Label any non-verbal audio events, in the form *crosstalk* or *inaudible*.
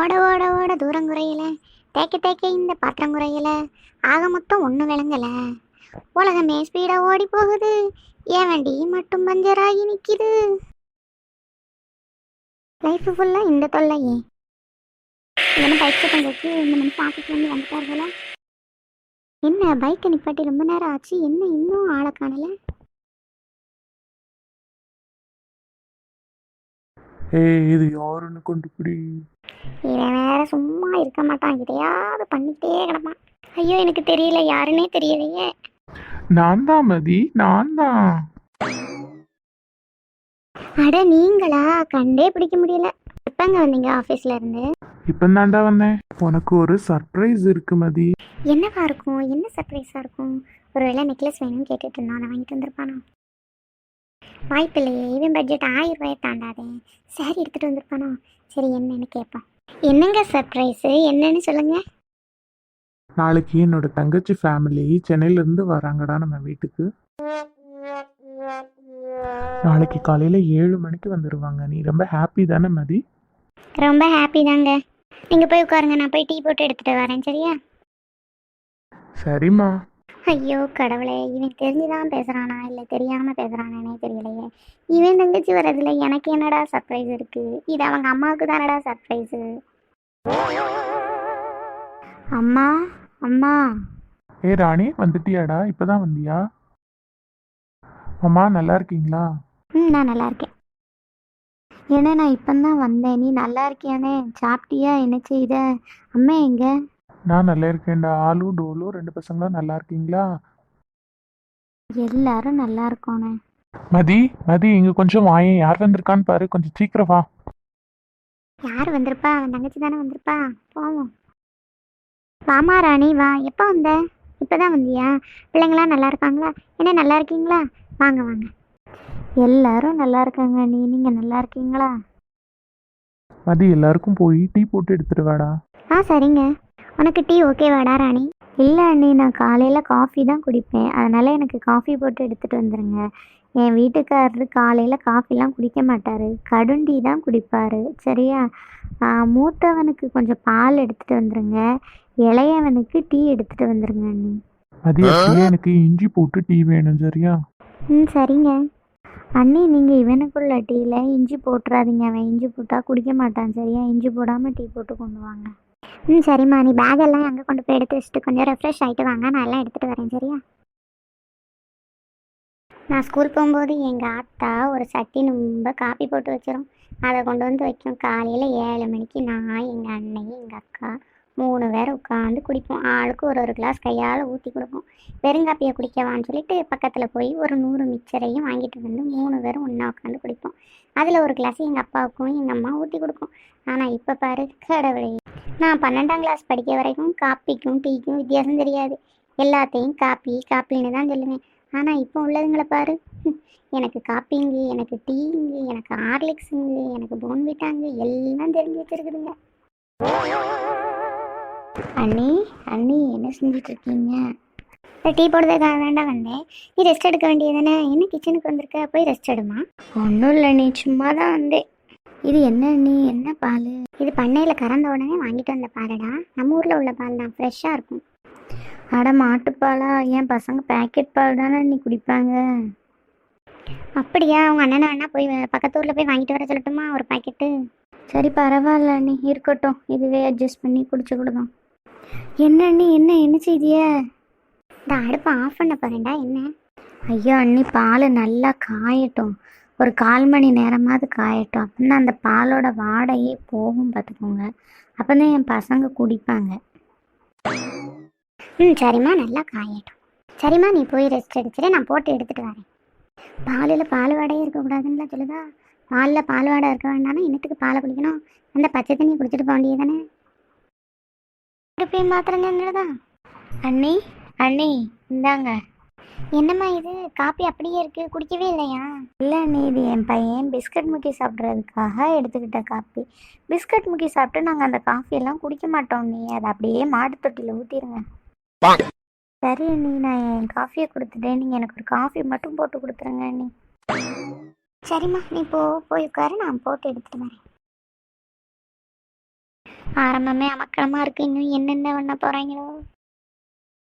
ஓட ஓட ஓட தூரம் குறையில. தேக்க தேக்க இந்த பாத்திரம் குறையில. ஆக மொத்தம் ஒன்றும் விளங்கல. உலகமே ஸ்பீடாக ஓடி போகுது. ஏன் வண்டி மட்டும் பஞ்சராகி நிற்கிது லைஃப் ஃபுல்லாக இந்த தொல்லையே. என்ன பைக்கை செக்கங்களுக்கு இந்த மனுஷன் ஆஃபீஸ் வந்து வந்துட்டார்களா என்ன பைக்கை நிப்பாட்டி ரொம்ப நேரம் ஆச்சு. என்ன இன்னும் ஆளை காணல? ஏய் இது யாருன்னு கண்டுபிடி. இவன் வேற சும்மா இருக்க மாட்டான். இதையாவது பண்ணிக்கிட்டே கிடப்பான். ஐயோ எனக்கு தெரியல. யாருன்னே தெரியலையே. நான் தான் மதி. நான் தான். அட நீங்களா? கண்டே பிடிக்க முடியல. எப்பங்க வந்தீங்க ஆஃபீஸ்ல இருந்து? இப்போ தாண்டா வந்தேன். உனக்கு ஒரு சர்ப்ரைஸ் இருக்கு மதி. என்னவா இருக்கும்? என்ன சர்ப்ரைஸா இருக்கும்? ஒருவேளை நெக்லஸ் வேணும்னு கேட்டுட்டு இருந்தான் வாங்கிட்டு வந்திருப்பானோ? வாய்ப்பில்லையே. இவன் பட்ஜெட் ஆயிரம் ரூபாயை தாண்டாதே. சாரி எடுத்துட்டு வந்திருப்பானோ? சரி என்னன்னு கேட்போம். என்னங்க சர்ப்ரைஸ் என்னன்னு சொல்லுங்க. நாளைக்கு என்னோட தங்கச்சி ஃபேமிலி சென்னையில இருந்து வராங்கடா நம்ம வீட்டுக்கு. நாளைக்கு காலையில ஏழு மணிக்கு வந்துருவாங்க. நீ ரொம்ப ஹாப்பி தானே மதி? ரொம்ப ஹாப்பி தாங்க. நீங்க போய் உட்காருங்க நான் போய் டீ போட்டு எடுத்துட்டு வரேன் சரியா? சரிம்மா. ஐயோ கடவுளே இவன் தெரிஞ்சுதான் பேசுறானா? இல்லை தெரியாம பேசுறானே தெரியலையே. இவன் தங்கச்சி வர்றதுல எனக்கு என்னடா சர்ப்ரைஸ் இருக்கு? இது அவங்க அம்மாவுக்கு தானடா சர்ப்ரைஸ் அம்மா அம்மா. ஏ ராணி வந்துட்டியாடா? இப்பதான் வந்தியா? அம்மா நல்லா இருக்கீங்களா? ம் நான் நல்லா இருக்கேன். ஏன்னா நான் இப்போ தான் வந்தேன். நீ நல்லா இருக்கியானே சாப்பிட்டியா? என்ன செய்த? அம்மா எங்க? நான் நல்லா இருக்கேன்டா. ஆலு டோலு ரெண்டு பசங்களும் நல்லா இருக்கீங்களா? எல்லாரும் நல்லா இருக்கோண்ணே மதி மதி இங்க கொஞ்சம் வாயேன் யார் வந்திருக்கான்னு பாரு. கொஞ்சம் சீக்கிரம் வா. யார் வந்திருப்பா? அவன் தங்கச்சி தானே வந்திருப்பா. போவோம். வாமா ராணி வா. எப்போ வந்த? இப்போதான் வந்தியா? பிள்ளைங்களாம் நல்லா இருக்காங்களா? என்ன நல்லா இருக்கீங்களா? வாங்க வாங்க. எல்லாரும் நல்லா இருக்காங்க நீ. நீங்கள் நல்லா இருக்கீங்களா? மதி எல்லாருக்கும் போய் டீ போட்டு எடுத்துட்டு வாடா. ஆ சரிங்க. உனக்கு டீ ஓகேவாடா ராணி. இல்லை அண்ணி நான் காலையில் காஃபி தான் குடிப்பேன். அதனால் எனக்கு காஃபி போட்டு எடுத்துகிட்டு வந்துடுங்க என் வீட்டுக்காரரு காலையில் காஃபிலாம் குடிக்க மாட்டார். கடும் டீ தான் குடிப்பார். சரியா? மூத்தவனுக்கு கொஞ்சம் பால் எடுத்துகிட்டு வந்துடுங்க இளையவனுக்கு டீ எடுத்துகிட்டு வந்துடுங்க அண்ணி. அப்படியே எனக்கு இஞ்சி போட்டு டீ வேணும் சரியா? ம் சரிங்க. அண்ணி நீங்கள் இவனுக்குள்ள டீயில் இஞ்சி போட்டுறாதீங்க. அவன் இஞ்சி போட்டால் குடிக்க மாட்டான் சரியா? இஞ்சி போடாமல் டீ போட்டு கொண்டு வாங்க. ம் சரிம்மா. நீ பேகெல்லாம் அங்கே கொண்டு போய் எடுத்து வச்சுட்டு கொஞ்சம் ரெஃப்ரெஷ் ஆகிட்டு வாங்க. நான் எல்லாம் எடுத்துகிட்டு வரேன் சரியா? நான் ஸ்கூல் போகும்போது எங்கள் ஆத்தா ஒரு சட்டி ரொம்ப காப்பி போட்டு வச்சிரும். அதை கொண்டு வந்து வைக்கும். காலையில் ஏழு மணிக்கு நான் எங்கள் அண்ணன் எங்கள் அக்கா மூணு பேர் உட்காந்து குடிப்போம். ஆளுக்கு ஒரு ஒரு கிளாஸ் கையால் ஊற்றி கொடுப்போம். வெறுங்காப்பியை குடிக்கவான்னு சொல்லிட்டு பக்கத்தில் போய் ஒரு நூறு மிக்சரையும் வாங்கிட்டு வந்து மூணு பேரும் ஒன்றா உட்காந்து குடிப்போம். அதில் ஒரு கிளாஸ் எங்கள் அப்பாவுக்கும் எங்கள் அம்மா ஊற்றி கொடுக்கும் ஆனால் இப்போ பாரு கடவுளே. நான் பன்னெண்டாம் கிளாஸ் படிக்க வரைக்கும் காப்பிக்கும் டீக்கும் வித்தியாசம் தெரியாது. எல்லாத்தையும் காப்பி காப்பின்னு தான் சொல்லுவேன். ஆனால் இப்போ உள்ளதுங்களை பாரு. *laughs* எனக்கு காப்பிங்கு எனக்கு டீங்கு எனக்கு ஹார்லிக்ஸுங்கு எனக்கு போன்விட்டாங்கு எல்லாம் தெரிஞ்சு வச்சிருக்குதுங்க. அண்ணி அண்ணி என்ன செஞ்சுட்டு இருக்கீங்க? டீ போடுறதுக்காக வேண்டாம் வந்தேன். நீ ரெஸ்ட் எடுக்க வேண்டியது தானே? என்ன கிச்சனுக்கு வந்திருக்க? போய் ரெஸ்ட் எடுமா? ஒன்றும் இல்லை நீ சும்மா தான் வந்தேன் இது என்ன நீ? என்ன பால்? இது பண்ணையில் கறந்த உடனே வாங்கிட்டு வந்த பாலடா. நம்ம ஊரில் உள்ள பால் தான். ஃப்ரெஷ்ஷாக இருக்கும். அட மாட்டுப்பாலா என் பசங்க பேக்கெட் பால் தானே நீ குடிப்பாங்க. அப்படியா? அவங்க அண்ணனை வேணா போய் பக்கத்து ஊரில் போய் வாங்கிட்டு வர சொல்லட்டுமா? ஒரு பாக்கெட்டு சரி பரவாயில்ல நீ இருக்கட்டும். இதுவே அட்ஜஸ்ட் பண்ணி குடிச்சு கொடுதான் என்ன நீ என்ன? என்ன செய்திய? இந்த அடுப்பை ஆஃப் பண்ண போறேன்டா. என்ன? ஐயோ அண்ணி பால் நல்லா காயட்டும். ஒரு கால் மணி நேரமாவது காயட்டும். அப்படின்னா அந்த பாலோட வாடையே போகும் பார்த்துக்கோங்க. அப்போ தான் என் பசங்க குடிப்பாங்க. ம் சரிம்மா நல்லா காயட்டும். சரிம்மா நீ போய் ரெஸ்ட் எடுத்துட்டு நான் போட்டு எடுத்துகிட்டு வரேன். பாலில் பால் வாடையே இருக்கக்கூடாதுன்னு சொல்லுதா? பாலில் பால் வாடை இருக்க வேண்டாம்னா இன்னத்துக்கு பாலை குடிக்கணும்? அந்த பச்சை தண்ணி குடிச்சிட்டு போக வேண்டியதானே போய் மாத்திரம் அண்ணி அண்ணி இந்தாங்க. என்னம்மா இது? காப்பி அப்படியே இருக்கு. குடிக்கவே இல்லையா? இல்லை அண்ணி இது என் பையன் பிஸ்கட் முக்கி சாப்பிட்றதுக்காக எடுத்துக்கிட்ட காப்பி பிஸ்கட் முக்கி சாப்பிட்டு நாங்கள் அந்த காஃபி எல்லாம் குடிக்க மாட்டோம் நீ அதை அப்படியே மாட்டு தொட்டியில் ஊற்றிடுங்க சரி அண்ணி நான் என் காஃபியை கொடுத்துட்டேன். நீங்கள் எனக்கு ஒரு காஃபி மட்டும் போட்டு கொடுத்துருங்க அண்ணி. சரிம்மா நீ போ. போய் உட்காரு. நான் போட்டு எடுத்துட்டு வரேன். ஆரம்பமே அமக்கலமாக இருக்கு. இன்னும் என்னென்ன பண்ண போகிறாங்களோ